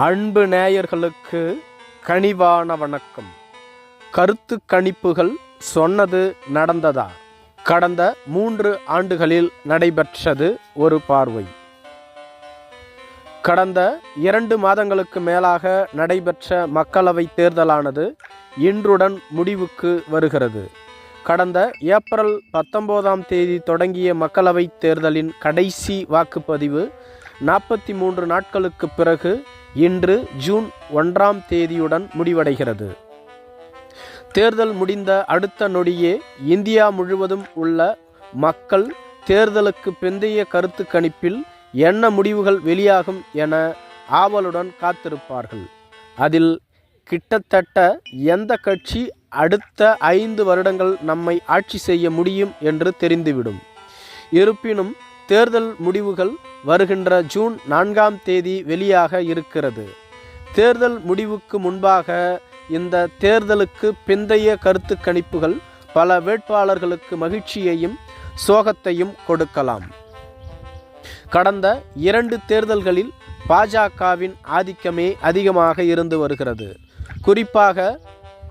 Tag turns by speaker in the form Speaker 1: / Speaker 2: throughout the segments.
Speaker 1: அன்பு நேயர்களுக்கு கனிவான வணக்கம். கருத்து கணிப்புகள் சொன்னது நடந்ததா? கடந்த மூன்று ஆண்டுகளில் நடைபெற்றது ஒரு பார்வை. கடந்த இரண்டு மாதங்களுக்கு மேலாக நடைபெற்ற மக்களவைத் தேர்தலானது இன்றுடன் முடிவுக்கு வருகிறது. கடந்த ஏப்ரல் பத்தொன்பதாம் தேதி தொடங்கிய மக்களவைத் தேர்தலின் கடைசி வாக்குப்பதிவு நாற்பத்தி மூன்று நாட்களுக்கு பிறகு இன்று ஜூன் ஒன்றாம் தேதியுடன் முடிவடைகிறது. தேர்தல் முடிந்த அடுத்த நொடியே இந்தியா முழுவதும் உள்ள மக்கள் தேர்தலுக்கு பிந்தைய கருத்து கணிப்பில் என்ன முடிவுகள் வெளியாகும் என ஆவலுடன் காத்திருப்பார்கள். அதில் கிட்டத்தட்ட எந்த கட்சி அடுத்த ஐந்து வருடங்கள் நம்மை ஆட்சி செய்ய முடியும் என்று தெரிந்துவிடும். இருப்பினும் தேர்தல் முடிவுகள் வருகின்ற ஜூன் நான்காம் தேதி வெளியாக இருக்கிறது. தேர்தல் முடிவுக்கு முன்பாக இந்த தேர்தலுக்கு பிந்தைய கருத்து கணிப்புகள் பல வேட்பாளர்களுக்கு மகிழ்ச்சியையும் சோகத்தையும் கொடுக்கலாம். கடந்த இரண்டு தேர்தல்களில் பாஜகவின் ஆதிக்கமே அதிகமாக இருந்து வருகிறது. குறிப்பாக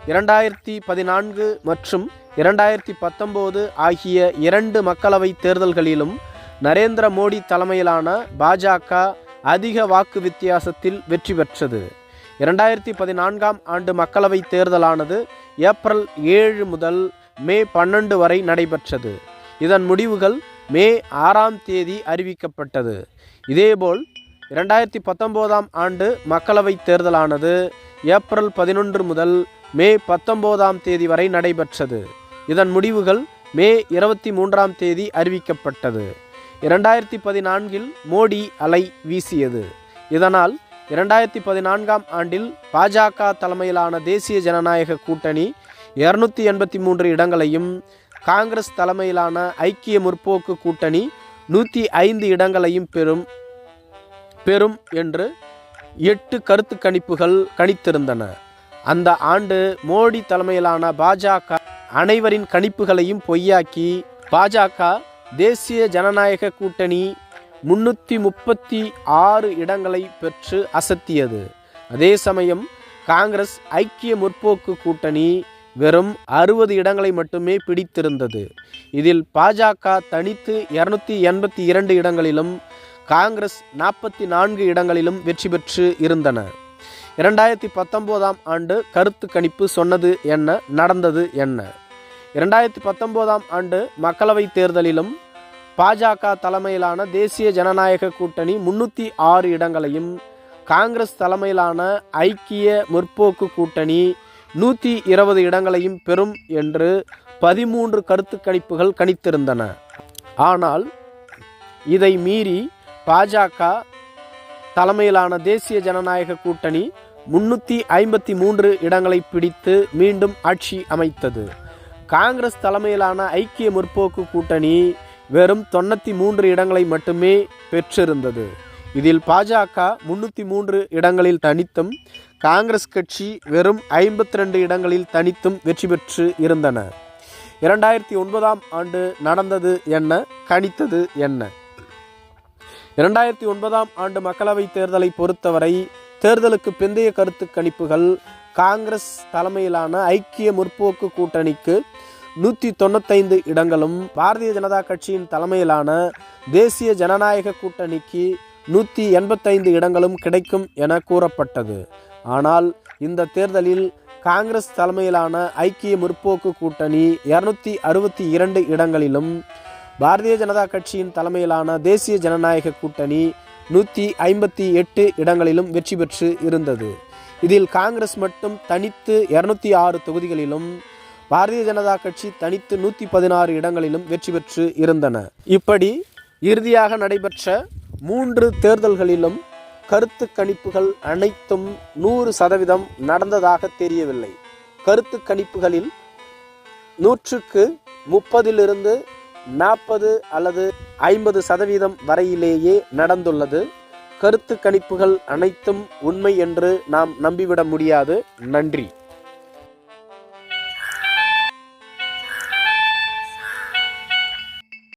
Speaker 1: இரண்டாயிரத்தி பதினான்கு மற்றும் இரண்டாயிரத்தி பத்தொம்போது ஆகிய இரண்டு மக்களவை தேர்தல்களிலும் நரேந்திர மோடி தலைமையிலான பாஜக அதிக வாக்கு வித்தியாசத்தில் வெற்றி பெற்றது. இரண்டாயிரத்தி பதினான்காம் ஆண்டு மக்களவைத் தேர்தலானது ஏப்ரல் ஏழு முதல் மே பன்னெண்டு வரை நடைபெற்றது. இதன் முடிவுகள் மே ஆறாம் தேதி அறிவிக்கப்பட்டது. இதேபோல் இரண்டாயிரத்தி பத்தொம்போதாம் ஆண்டு மக்களவைத் தேர்தலானது ஏப்ரல் பதினொன்று முதல் மே பத்தொம்போதாம் தேதி வரை நடைபெற்றது. இதன் முடிவுகள் மே இருபத்தி மூன்றாம் தேதி அறிவிக்கப்பட்டது. இரண்டாயிரத்தி பதினான்கில் மோடி அலை வீசியது. இதனால் இரண்டாயிரத்தி பதினான்காம் ஆண்டில் பாஜக தலைமையிலான தேசிய ஜனநாயக கூட்டணி இருநூத்தி எண்பத்தி மூன்று இடங்களையும் காங்கிரஸ் தலைமையிலான ஐக்கிய முற்போக்கு கூட்டணி நூற்றி ஐந்து இடங்களையும் பெறும் பெறும் என்று எட்டு கருத்து கணிப்புகள் கணித்திருந்தன. அந்த ஆண்டு மோடி தலைமையிலான பாஜக அனைவரின் கணிப்புகளையும் பொய்யாக்கி பாஜக தேசிய ஜனநாயக கூட்டணி முன்னூற்றி முப்பத்தி ஆறு இடங்களை பெற்று அசத்தியது. அதே சமயம் காங்கிரஸ் ஐக்கிய முற்போக்கு கூட்டணி வெறும் அறுபது இடங்களை மட்டுமே பிடித்திருந்தது. இதில் பாஜக தனித்து இரநூத்தி எண்பத்தி இரண்டு இடங்களிலும் காங்கிரஸ் நாற்பத்தி நான்கு இடங்களிலும் வெற்றி பெற்று இருந்தன. இரண்டாயிரத்தி பத்தொம்போதாம் ஆண்டு கருத்து கணிப்பு சொன்னது என்ன நடந்தது என்ன? இரண்டாயிரத்தி பத்தொம்போதாம் ஆண்டு மக்களவைத் தேர்தலிலும் பாஜக தலைமையிலான தேசிய ஜனநாயக கூட்டணி முன்னூற்றி ஆறு இடங்களையும் காங்கிரஸ் தலைமையிலான ஐக்கிய முற்போக்கு கூட்டணி நூற்றி இருபது இடங்களையும் பெறும் என்று பதிமூன்று கருத்து கணிப்புகள் கணித்திருந்தன. ஆனால் இதை மீறி பாஜக தலைமையிலான தேசிய ஜனநாயக கூட்டணி முன்னூற்றி ஐம்பத்தி மூன்று இடங்களை பிடித்து மீண்டும் ஆட்சி அமைத்தது. காங்கிரஸ் தலைமையிலான ஐக்கிய முற்போக்கு கூட்டணி வெறும் தொண்ணூற்றி மூன்று இடங்களை மட்டுமே பெற்றிருந்தது. இதில் பாஜக முன்னூற்றி மூன்று இடங்களில் தனித்தும் காங்கிரஸ் கட்சி வெறும் ஐம்பத்தி ரெண்டு இடங்களில் தனித்தும் வெற்றி பெற்று இருந்தன. இரண்டாயிரத்தி ஒன்பதாம் ஆண்டு நடந்தது என்ன கணித்தது என்ன? இரண்டாயிரத்தி ஒன்பதாம் ஆண்டு மக்களவைத் தேர்தலை பொறுத்தவரை தேர்தலுக்கு பிந்தைய கருத்து கணிப்புகள் காங்கிரஸ் தலைமையிலான ஐக்கிய முற்போக்கு கூட்டணிக்கு நூற்றி தொண்ணூத்தைந்து இடங்களும் பாரதிய ஜனதா கட்சியின் தலைமையிலான தேசிய ஜனநாயக கூட்டணிக்கு நூற்றி எண்பத்தைந்து இடங்களும் கிடைக்கும் என கூறப்பட்டது. ஆனால் இந்த தேர்தலில் காங்கிரஸ் தலைமையிலான ஐக்கிய முற்போக்கு கூட்டணி இரநூத்தி அறுபத்தி இரண்டு இடங்களிலும் பாரதிய ஜனதா கட்சியின் தலைமையிலான தேசிய ஜனநாயக கூட்டணி நூற்றி ஐம்பத்தி எட்டு இடங்களிலும் வெற்றி பெற்று இருந்தது. இதில் காங்கிரஸ் மட்டும் தனித்து இருநூத்தி ஆறு தொகுதிகளிலும் பாரதிய ஜனதா கட்சி தனித்து நூற்றி பதினாறு இடங்களிலும் வெற்றி பெற்று இருந்தன. இப்படி இறுதியாக நடைபெற்ற மூன்று தேர்தல்களிலும் கருத்து கணிப்புகள் அனைத்தும் நூறு சதவீதம் நடந்ததாக தெரியவில்லை. கருத்து கணிப்புகளில் நூற்றுக்கு முப்பதிலிருந்து நாற்பது அல்லது ஐம்பது சதவீதம் வரையிலேயே நடந்துள்ளது. கருத்து கணிப்புகள் அனைத்தும் உண்மை என்று நாம் நம்பிவிட முடியாது. நன்றி.